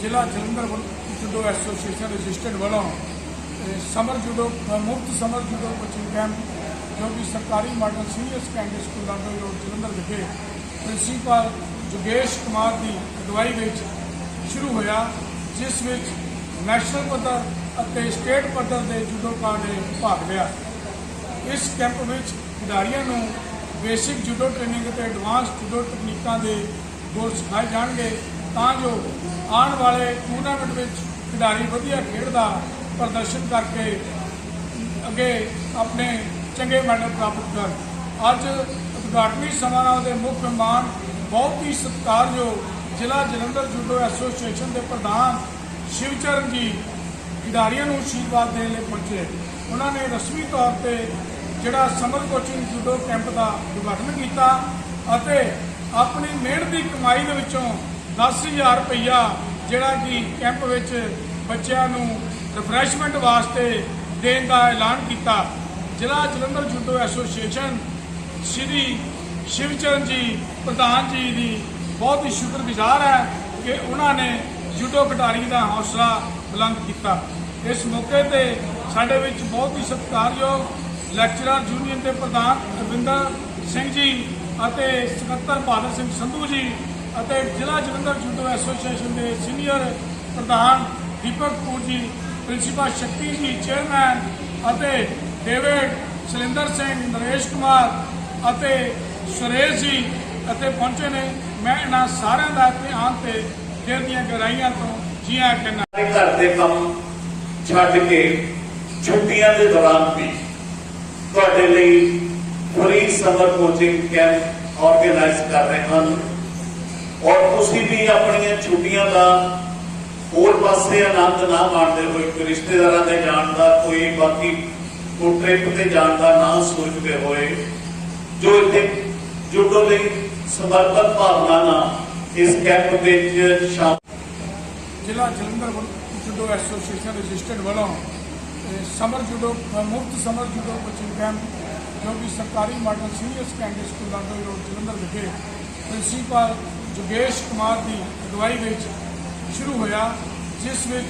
ਜ਼ਿਲ੍ਹਾ ਜਲੰਧਰ ਵੱਲ- judo association registered ਵੱਲੋਂ ਸਮਰ ਜੂਡੋ ਮੁਫਤ ਸਮਰ ਜੂਡੋ ਕੋਚਿੰਗ ਕੈਂਪ, ਜੋ ਕਿ ਸਰਕਾਰੀ model senior secondary school Lado road Jalandhar ਵਿਖੇ ਪ੍ਰਿੰਸੀਪਲ ਜੁਗੇਸ਼ ਕੁਮਾਰ ਦੀ ਅਗਵਾਈ ਵਿੱਚ ਸ਼ੁਰੂ ਹੋਇਆ, ਜਿਸ ਵਿੱਚ ਨੈਸ਼ਨਲ ਪੱਧਰ ਅਤੇ ਸਟੇਟ ਪੱਧਰ ਦੇ ਜੂਡੋਕਾਂ ਨੇ ਭਾਗ ਲਿਆ। ਇਸ ਕੈਂਪ ਵਿੱਚ ਖਿਡਾਰੀਆਂ ਨੂੰ ਬੇਸਿਕ ਜੂਡੋ ਟ੍ਰੇਨਿੰਗ ਅਤੇ ਐਡਵਾਂਸ ਜੂਡੋ ਤਕਨੀਕਾਂ ਦੇ ਗੁਰ ਸਿਖਾਏ ਜਾਣਗੇ, ਤਾਂ ਜੋ ਆਉਣ ਵਾਲੇ ਟੂਰਨਾਮੈਂਟ ਵਿੱਚ ਖਿਡਾਰੀ ਵਧੀਆ ਖੇਡ ਦਾ ਪ੍ਰਦਰਸ਼ਨ ਕਰਕੇ ਅੱਗੇ ਆਪਣੇ ਚੰਗੇ ਮੈਡਲ ਪ੍ਰਾਪਤ ਕਰਨ। ਅੱਜ ਉਦਘਾਟਨੀ ਸਮਾਰੋਹ ਦੇ ਮੁੱਖ ਮਹਿਮਾਨ ਬਹੁਤ ਹੀ ਸਤਿਕਾਰਯੋਗ ਜ਼ਿਲ੍ਹਾ ਜਲੰਧਰ ਜੂਡੋ ਐਸੋਸੀਏਸ਼ਨ ਦੇ ਪ੍ਰਧਾਨ ਸ਼ਿਵਚਰਨ ਜੀ ਖਿਡਾਰੀਆਂ ਨੂੰ ਆਸ਼ੀਰਵਾਦ ਦੇਣ ਲਈ ਪਹੁੰਚੇ ਉਹਨਾਂ ਨੇ ਰਸਮੀ ਤੌਰ ਤੇ ਜਿਹੜਾ ਸਮਰ ਕੋਚਿੰਗ ਜੂਡੋ ਕੈਂਪ ਦਾ ਉਦਘਾਟਨ ਕੀਤਾ ਅਤੇ ਆਪਣੀ ਮਿਹਨਤ ਦੀ ਕਮਾਈ ਦੇ ਵਿੱਚੋਂ 10000 ਰੁਪਈਆ ਜਿਹੜਾ ਕਿ ਕੈਂਪ ਵਿੱਚ ਬੱਚਿਆਂ ਨੂੰ ਰਿਫਰੈਸ਼ਮੈਂਟ ਵਾਸਤੇ ਦੇਣ ਦਾ ਐਲਾਨ ਕੀਤਾ, ਜ਼ਿਲ੍ਹਾ ਜਲੰਧਰ ਜੂਡੋ ਐਸੋਸੀਏਸ਼ਨ ਸ਼੍ਰੀ ਸ਼ਿਵਚਰਨ ਜੀ, ਪ੍ਰਧਾਨ ਜੀ ਦੀ ਬਹੁਤ ਹੀ ਸ਼ੁਕਰਗੁਜ਼ਾਰ ਹੈ ਕਿ ਉਹਨਾਂ ਨੇ ਜੂਡੋ ਖਿਡਾਰੀ ਦਾ ਹੌਸਲਾ ਬੁਲੰਦ ਕੀਤਾ। ਇਸ ਮੌਕੇ ਤੇ ਸਾਡੇ ਵਿੱਚ ਬਹੁਤ ਹੀ ਸਤਿਕਾਰਯੋਗ ਲੈਕਚਰਰ ਯੂਨੀਅਨ ਦੇ ਪ੍ਰਧਾਨ ਰਵਿੰਦਰ ਸਿੰਘ ਜੀ ਅਤੇ ਸਕੱਤਰ ਬਹਾਦਰ ਸਿੰਘ ਸੰਧੂ ਜੀ ਅਤੇ ਜ਼ਿਲ੍ਹਾ ਜਲੰਧਰ ਜੂਡੋ ਐਸੋਸੀਏਸ਼ਨ ਦੇ ਸੀਨੀਅਰ ਪ੍ਰਧਾਨ ਦੀਪਕ ਕਪੂਰ ਜੀ, ਪ੍ਰਿੰਸੀਪਲ ਸ਼ਕਤੀ ਜੀ, ਚੇਅਰਮੈਨ ਅਤੇ ਡੇਵਿਡ ਸ਼ਲਿੰਦਰ ਸਿੰਘ, ਨਰੇਸ਼ ਕੁਮਾਰ ਅਤੇ ਸੁਰੇਸ਼ ਜੀ ਅਤੇ ਪਹੁੰਚੇ ਨੇ। ਮੈਂ ਇਹਨਾਂ ਸਾਰਿਆਂ ਦਾ ਇੱਥੇ ਆਉਣ ਤੇ ਦਿਲ ਦੀਆਂ ਗਹਿਰਾਈਆਂ ਤੋਂ ਜੀਆਂ ਕਹਿੰਦਾ ਘਰ ਦੇ ਕੰਮ ਛੱਡ ਕੇ ਛੁੱਟੀਆਂ ਦੇ ਦੌਰਾਨ ਵੀ ਤੁਹਾਡੇ ਲਈ free summer coaching camp organise ਕਰ ਰਹੇ ਹਨ। ਔਰ ਤੁਸੀਂ ਵੀ ਆਪਣੀਆਂ ਛੁੱਟੀਆਂ ਦਾ ਹੋਰ ਪਾਸੇ ਆਨੰਦ ਨਾ ਮਾਣਦੇ ਹੋਏ, ਕੋਈ ਰਿਸ਼ਤੇਦਾਰਾਂ ਦੇ ਜਾਣ ਦਾ, ਕੋਈ ਬਾਕੀ ਕੋਈ ਟ੍ਰਿਪ ਤੇ ਜਾਣ ਦਾ ਨਾ ਸੋਚਦੇ ਹੋਏ, ਜੋ ਇੱਥੇ ਜੁੜੋ ਲਈ ਸਮਰਪਿਤ ਭਾਵਨਾ ਨਾਲ ਇਸ ਕੈਂਪ ਵਿੱਚ ਸ਼ਾਮਲ ਜ਼ਿਲ੍ਹਾ ਜਲੰਧਰ ਵੱਲ- ਜੂਡੋ ਐਸੋਸੀਏਸ਼ਨ ਰਜਿਸਟਰਡ ਵੱਲੋਂ ਸਮਰ ਜੂਡੋ ਮੁਫਤ ਸਮਰ ਜੂਡੋ ਕੋਚਿੰਗ ਕੈਂਪ ਜੋ ਕਿ ਸਰਕਾਰੀ model senior secondary school Lado road Jalandhar ਵਿਖੇ, ਪ੍ਰਿੰਸੀਪਲ ਜੁਗੇਸ਼ ਕੁਮਾਰ ਦੀ ਅਗਵਾਈ ਵਿੱਚ ਸ਼ੁਰੂ ਹੋਇਆ, ਜਿਸ ਵਿੱਚ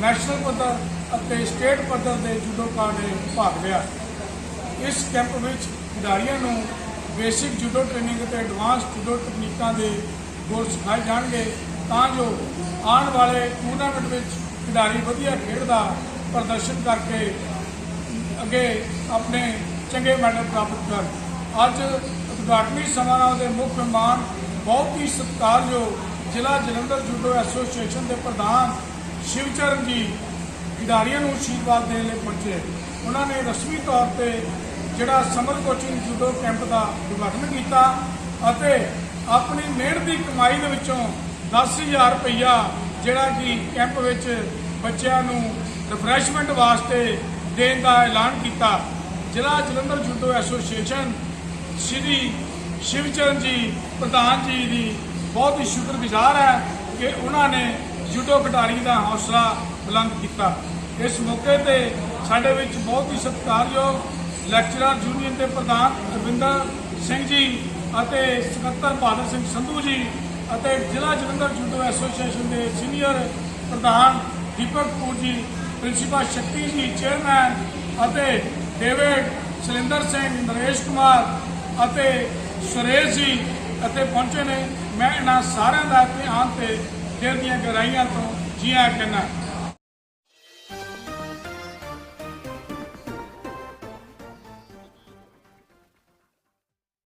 ਨੈਸ਼ਨਲ ਪੱਧਰ ਅਤੇ ਸਟੇਟ ਪੱਧਰ ਦੇ ਜੂਡੋਕਾਂ ਨੇ ਭਾਗ ਲਿਆ। ਇਸ ਕੈਂਪ ਵਿੱਚ ਖਿਡਾਰੀਆਂ ਨੂੰ ਬੇਸਿਕ ਜੂਡੋ ਟ੍ਰੇਨਿੰਗ ਅਤੇ ਐਡਵਾਂਸ ਜੂਡੋ ਤਕਨੀਕਾਂ ਦੇ ਗੁਰ ਸਿਖਾਏ ਜਾਣਗੇ, ਤਾਂ ਜੋ ਆਉਣ ਵਾਲੇ ਟੂਰਨਾਮੈਂਟ ਵਿੱਚ ਖਿਡਾਰੀ ਵਧੀਆ ਖੇਡ ਦਾ ਪ੍ਰਦਰਸ਼ਨ ਕਰਕੇ ਅੱਗੇ ਆਪਣੇ ਚੰਗੇ ਮੈਡਲ ਪ੍ਰਾਪਤ ਕਰਨ। ਅੱਜ ਉਦਘਾਟਨੀ ਸਮਾਰੋਹ ਦੇ ਮੁੱਖ ਮਹਿਮਾਨ ਬਹੁਤ ਹੀ ਸਤਿਕਾਰਯੋਗ ਜ਼ਿਲ੍ਹਾ ਜਲੰਧਰ ਜੂਡੋ ਐਸੋਸੀਏਸ਼ਨ ਦੇ ਪ੍ਰਧਾਨ ਸ਼ਿਵਚਰਨ ਜੀ ਖਿਡਾਰੀਆਂ ਨੂੰ ਆਸ਼ੀਰਵਾਦ ਦੇਣ ਲਈ ਪਹੁੰਚੇ ਉਹਨਾਂ ਨੇ ਰਸਮੀ ਤੌਰ ਤੇ ਜਿਹੜਾ ਸਮਰ ਕੋਚਿੰਗ ਜੂਡੋ ਕੈਂਪ ਦਾ ਉਦਘਾਟਨ ਕੀਤਾ ਅਤੇ ਆਪਣੀ ਮਿਹਨਤ ਦੀ ਕਮਾਈ ਦੇ ਵਿੱਚੋਂ 10000 ਰੁਪਈਆ ਜਿਹੜਾ ਕਿ ਕੈਂਪ ਵਿੱਚ ਬੱਚਿਆਂ ਨੂੰ ਰਿਫਰੈਸ਼ਮੈਂਟ ਵਾਸਤੇ ਦੇਣ ਦਾ ਐਲਾਨ ਕੀਤਾ। ਜ਼ਿਲ੍ਹਾ ਜਲੰਧਰ ਜੂਡੋ ਐਸੋਸੀਏਸ਼ਨ ਸ਼੍ਰੀ ਸ਼ਿਵਚਰਨ ਜੀ, ਪ੍ਰਧਾਨ ਜੀ ਦੀ ਬਹੁਤ ਹੀ ਸ਼ੁਕਰਗੁਜ਼ਾਰ ਹੈ ਕਿ ਉਹਨਾਂ ਨੇ ਜੂਡੋ ਖਿਡਾਰੀ ਦਾ ਹੌਸਲਾ ਬੁਲੰਦ ਕੀਤਾ। ਇਸ ਮੌਕੇ ਤੇ ਸਾਡੇ ਵਿੱਚ ਬਹੁਤ ਹੀ ਸਤਿਕਾਰਯੋਗ ਲੈਕਚਰਰ ਯੂਨੀਅਨ ਦੇ ਪ੍ਰਧਾਨ ਰਵਿੰਦਰ ਸਿੰਘ ਜੀ ਅਤੇ ਸਕੱਤਰ ਬਹਾਦਰ ਸਿੰਘ ਸੰਧੂ ਜੀ ਅਤੇ ਜ਼ਿਲ੍ਹਾ ਜਲੰਧਰ ਜੂਡੋ ਐਸੋਸੀਏਸ਼ਨ ਦੇ ਸੀਨੀਅਰ ਪ੍ਰਧਾਨ ਦੀਪਕ ਕਪੂਰ ਜੀ, ਪ੍ਰਿੰਸੀਪਲ ਸ਼ਕਤੀ ਜੀ, ਚੇਅਰਮੈਨ ਅਤੇ ਡੇਵਿਡ ਸ਼ਲਿੰਦਰ ਸਿੰਘ, ਨਰੇਸ਼ ਕੁਮਾਰ ਅਤੇ ਸੁਰੇਸ਼ ਜੀ ਅਤੇ ਪਹੁੰਚੇ ਨੇ। ਮੈਂ ਇਹਨਾਂ ਸਾਰਿਆਂ ਦਾ ਧਿਆਨ ਤੇ ਦਿਲ ਦੀਆਂ ਗਹਿਰਾਈਆਂ ਤੋਂ ਜੀਆਂ ਕਹਿੰਦਾ।